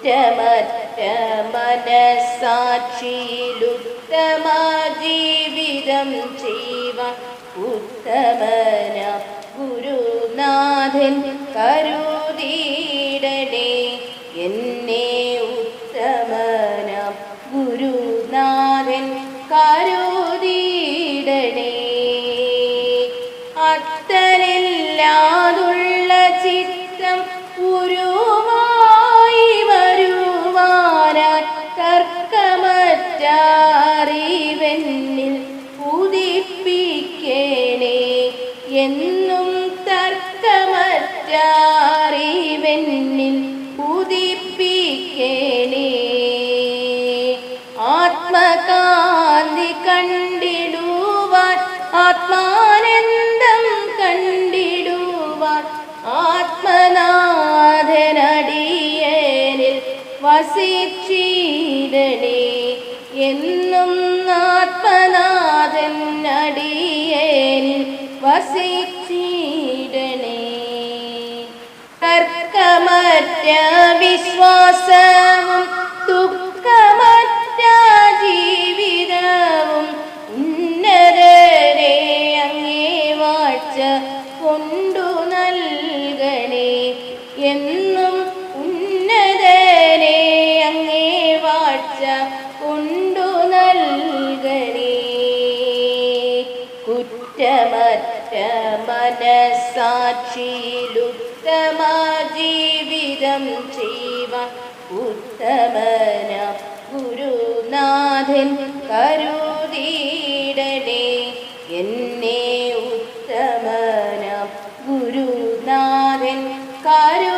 ഉറ്റമറ്റ ജീവിതം ചെയ്യ ഉത്തമന ഗുരുനാഥൻ കരുതീടണേ എന്നെ ഉത്തമന ഗുരുനാഥൻ കരുതീടണേ അത്തരില്ലാതുള്ള എന്നും തർക്കമറ്റാറിവെന്നിൽ ഉദിപ്പിക്കണേ. ആത്മകാന്തി കണ്ടിടുവാൻ ആത്മാനന്ദം കണ്ടിടുവാൻ ആത്മനാഥനടിയേനിൽ വസിച്ചിടണേ. എന്നും തർക്കമറ്റ വിശ്വാസവും ദുഃഖമറ്റ ജീവിതവും ഉന്നതരെ അങ്ങേ വാഴ്ച കൊണ്ടു നൽകണേ എന്നും ഉന്നതരെ അങ്ങേ വാഴ്ച കൊണ്ടു നൽകണേ. കുറ്റമറ്റ മനസാക്ഷിയിലുത്തമ ദർശനം ചെയ്യുക ഉത്തമന ഗുരുനാഥൻ കരുതീടനെ എന്നെ ഉത്തമന ഗുരുനാഥൻ കരു